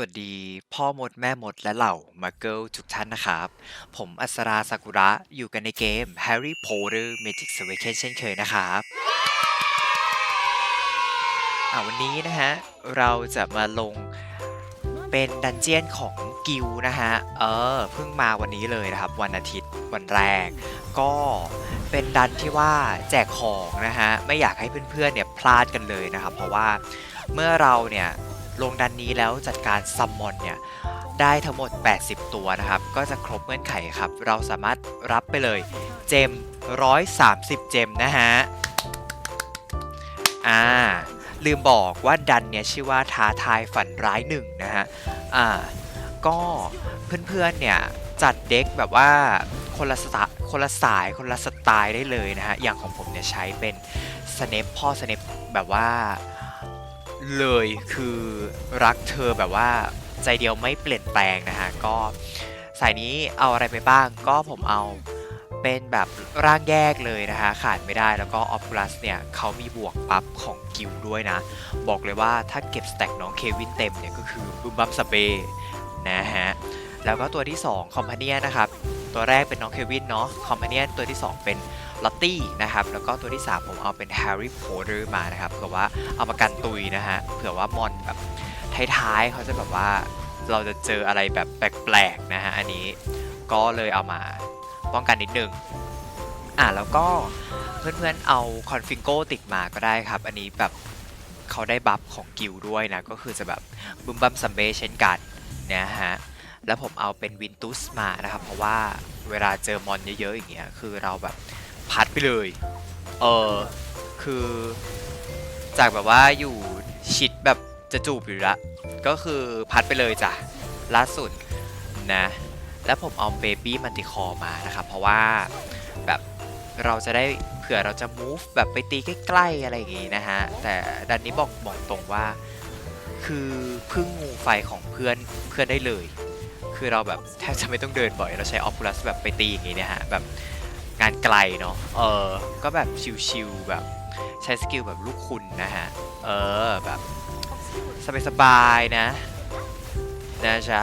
วัสดีพ่อมดแม่มดและเหล่ามาเกิลทุกท่านนะครับ ผมอัศราซากุระอยู่กันในเกม Harry Potter Magic s w a k e n เช่นเคยนะครับอ่าวันนี้นะฮะ เราจะมาลงเป็นดันเจียนของกิลนะฮะ เออ เพิ่งมาวันนี้เลยนะครับ วันอาทิตย์วันแรก ก็เป็นดันที่ว่าแจกของนะฮะ ไม่อยากให้เพื่อนๆเนี่ยพลาดกันเลยนะครับ เพราะว่าเมื่อเราเนี่ย ลงดันนี้แล้วจัดการซัมมอนเนี่ยได้ทั้งหมด 80 ตัวนะครับ ก็จะครบเงื่อนไขครับ เราสามารถรับไปเลยเจม 130 เจมนะฮะ อ่า ลืมบอกว่าดันเนี่ยชื่อว่าท้าทายฝันร้ายหนึ่งนะฮะ อ่า ก็เพื่อนๆเนี่ยจัดเด็กแบบว่าคนละสไตคนละสายคนละสไตล์ได้เลยนะฮะ อย่างของผมเนี่ยใช้เป็นสเนปพ่อสเนปแบบว่า เลยคือรักเธอแบบว่าใจเดียวไม่เปลี่ยนแปลงนะฮะก็สายนี้เอาอะไรไปบ้างก็ผมเอาเป็นแบบร่างแยกเลยนะฮะขาดไม่ได้แล้วก็ออฟลัสเนี่ยเขามีบวกปั๊บของกิลด้วยนะ บอกเลยว่าถ้าเก็บสแต็กน้องเควินเต็มเนี่ยก็คือบึมบัมสเปย์นะฮะแล้วก็ตัวที่2คอมพานียนะครับตัวแรกเป็นน้องเควินเนาะคอมพานียตัวที่ 2 เป็น ลอตตี้นะครับแล้วก็ตัวที่ 3 ผมเอาเป็นแฮร์รี่พอตเตอร์มานะครับเผื่อว่าเอามากันตุยนะฮะเผื่อว่ามอนแบบท้ายๆเขาจะแบบว่าเราจะเจออะไรแบบแปลกๆนะฮะอันนี้ก็เลยเอามาป้องกันนิดนึงอะแล้วก็เพื่อนๆเอาคอนฟิงโกติดมาก็ได้ครับ อันนี้แบบเขาได้บัฟของกิลด้วยนะ ก็คือจะแบบบึมบัมซัมเบเช่นกันนะฮะแล้วผมเอาเป็นวินตุสมานะครับ เพราะว่าเวลาเจอมอนเยอะๆอย่างเงี้ยคือเราแบบ พัดไปเลย เออคือ จากแบบว่าอยู่ชิดแบบจะจูบอยู่ละ ก็คือพัดไปเลยจ้ะล่าสุดนะ แล้วผมเอาเบบี้มันติคอมานะครับ เพราะว่าแบบเราจะได้เผื่อเราจะ move แบบไปตีใกล้ๆอะไรอย่างงี้นะฮะ แต่ดันนี้บอกบอกตรงว่า คือพึ่งงูไฟของเพื่อนเพื่อนได้เลย คือเราแบบแทบจะไม่ต้องเดินบ่อย เราใช้ออฟ u ลัสแบบไปตีอย่างงี้เนี่ยฮะ แบบ งานไกลเนาะ เออ ก็แบบชิวๆแบบใช้สกิลแบบลูกคุณนะฮะ เออแบบสบายๆนะ นะจ๊ะ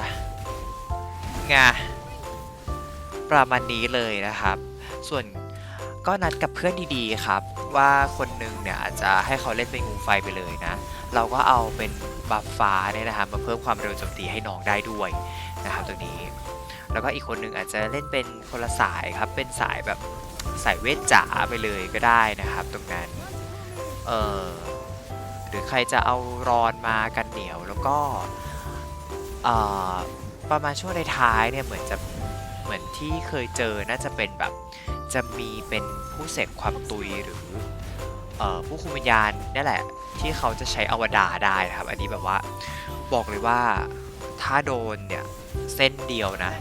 งาประมาณนี้เลยนะครับ ส่วนก็นัดกับเพื่อนดีๆครับ ว่าคนหนึงเนี่ยอาจจะให้เขาเล่นเป็นงูไฟไปเลยนะ เราก็เอาเป็นบัฟฟ้าเนี่ยนะครับมาเพิ่มความเร็วโจมตีให้น้องได้ด้วยนะครับตรงนี้ แล้วก็อีกคนหนึ่งอาจจะเล่นเป็นคนละสายครับ เป็นสายแบบสายเวทจ๋าไปเลยก็ได้นะครับตรงนั้นเออหรือใครจะเอารอนมากันเหนียวแล้วก็เออประมาณช่วงท้ายเนี่ยเหมือนจะเหมือนที่เคยเจอน่าจะเป็นแบบจะมีเป็นผู้เสกความตุยหรือเออผู้คุมวิญญาณนี่แหละ ที่เขาจะใช้อวดาได้นะครับ อันนี้แบบว่าบอกเลยว่าถ้าโดนเนี่ย เส้นเดียวนะ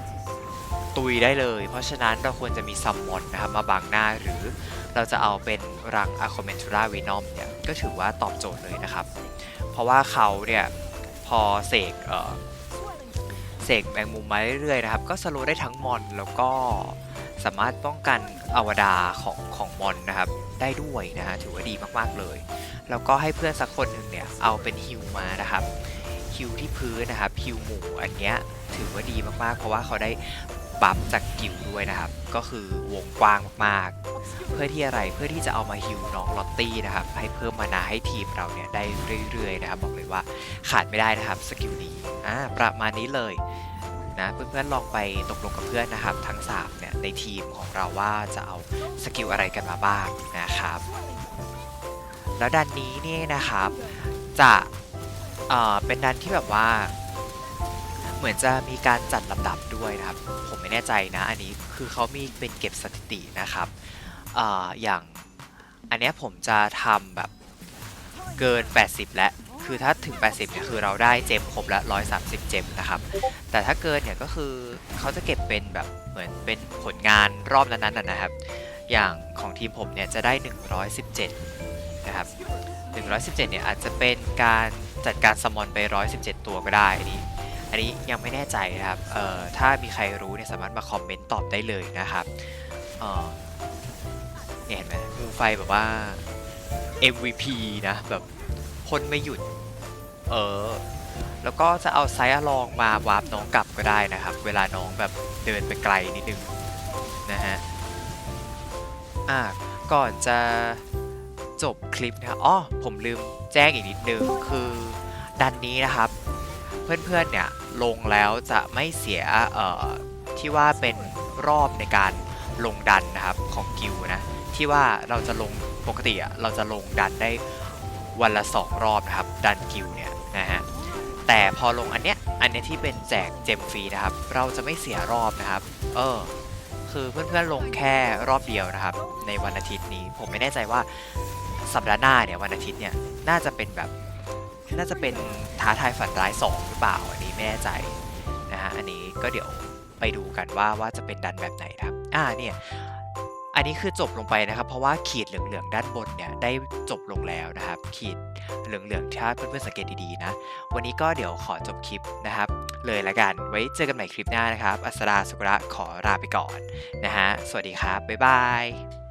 ตุยได้เลย เพราะฉะนั้นเราควรจะมีซัมมอนนะครับมาบังหน้าหรือเราจะเอาเป็นรังอะคอมเมนทูราวีนอมเนี่ยก็ถือว่าตอบโจทย์เลยนะครับ เพราะว่าเขาเนี่ยพอเสกเออเสกแมงมุมมาเรื่อยๆนะครับ ก็สโลได้ทั้งมอนแล้วก็สามารถป้องกันอวดาของของมอนนะครับ ได้ด้วยนะฮะถือว่าดีมากๆเลย แล้วก็ให้เพื่อนสักคนหนึ่งเนี่ยเอาเป็นฮิวมานะครับฮิวที่พื้นนะครับฮิวหมูอันเนี้ยถือว่าดีมากๆ เพราะว่าเขาได้ บัฟจากกิลด้วยนะครับ ก็คือวงกว้างมากๆ เพื่อที่อะไรเพื่อที่จะเอามาฮิวน้องลอตตี้นะครับ ให้เพิ่มมานาให้ทีมเราเนี่ยได้เรื่อยๆนะครับ บอกเลยว่าขาดไม่ได้นะครับสกิลนี้อ่าประมาณนี้เลยนะเพื่อนๆลองไปตกลงกับเพื่อนนะครับ ทั้ง3เนี่ยในทีมของเราว่าจะเอาสกิลอะไรกันมาบ้างนะครับ แล้วดันนี้เนี่ยนะครับจะเอ่อเป็นดันที่แบบว่า เหมือนจะมีการจัดลำดับด้วยนะครับ ผมไม่แน่ใจนะ อันนี้คือเขามีเป็นเก็บสถิตินะครับออย่างอันนี้ผมจะทำแบบเกิน 80 แล้วคือถ้าถึง 80เนี่ยคือเราได้เจมครบละ 130 เจมนะครับ แต่ถ้าเกินเนี่ยก็คือเขาจะเก็บเป็นแบบเหมือนเป็นผลงานรอบนั้นๆนะนะครับ อย่างของทีมผมเนี่ยจะได้ 117 นะครับ 117 เนี่ยอาจจะเป็นการจัดการสมอนไป 117 ตัวก็ได้นนี้ อันนี้ยังไม่แน่ใจนะครับเอ่อถ้ามีใครรู้เนี่ยสามารถมาคอมเมนต์ตอบได้เลยนะครับเอ่อเนี่ยเห็นไหมงูไฟแบบว่า MVP นะแบบพ่นไม่หยุดเออแล้วก็จะเอาไซส์อลองมาวาร์ปน้องกลับก็ได้นะครับ เวลาน้องแบบเดินไปไกลนิดนึงนะฮะอ่าก่อนจะจบคลิปนะอ๋อผมลืมแจ้งอีกนิดนึงคือดันนี้นะครับ เพื่อนๆเนี่ย ลงแล้วจะไม่เสียที่ว่าเป็นรอบในการลงดันนะครับของกิวนะที่ว่าเราจะลงปกติอะเราจะลงดันได้วันละ 2 รอบนะครับดันกิวเนี่ยนะฮะแต่พอลงอันเนี้ยอันเนี้ยที่เป็นแจกเจมฟรีนะครับ เราจะไม่เสียรอบนะครับ เออคือเพื่อนๆลงแค่รอบเดียวนะครับ ในวันอาทิตย์นี้ผมไม่แน่ใจว่าสัปดาห์หน้าเนี่ยวันอาทิตย์เนี่ยน่าจะเป็นแบบ น่าจะเป็นท้าทายฝันร้ายสองหรือเปล่าอันนี้ไม่แน่ใจนะฮะอันนี้ก็เดี๋ยวไปดูกันว่าว่าจะเป็นดันแบบไหนครับอ่าเนี่ยอันนี้คือจบลงไปนะครับ เพราะว่าขีดเหลืองๆด้านบนเนี่ยได้จบลงแล้วนะครับ ขีดเหลืองๆถ้าเพื่อนๆสังเกตดีๆนะ วันนี้ก็เดี๋ยวขอจบคลิปนะครับ เลยละกันไว้เจอกันใหม่คลิปหน้านะครับ อัสราสุกระขอลาไปก่อนนะฮะสวัสดีครับบ๊ายบาย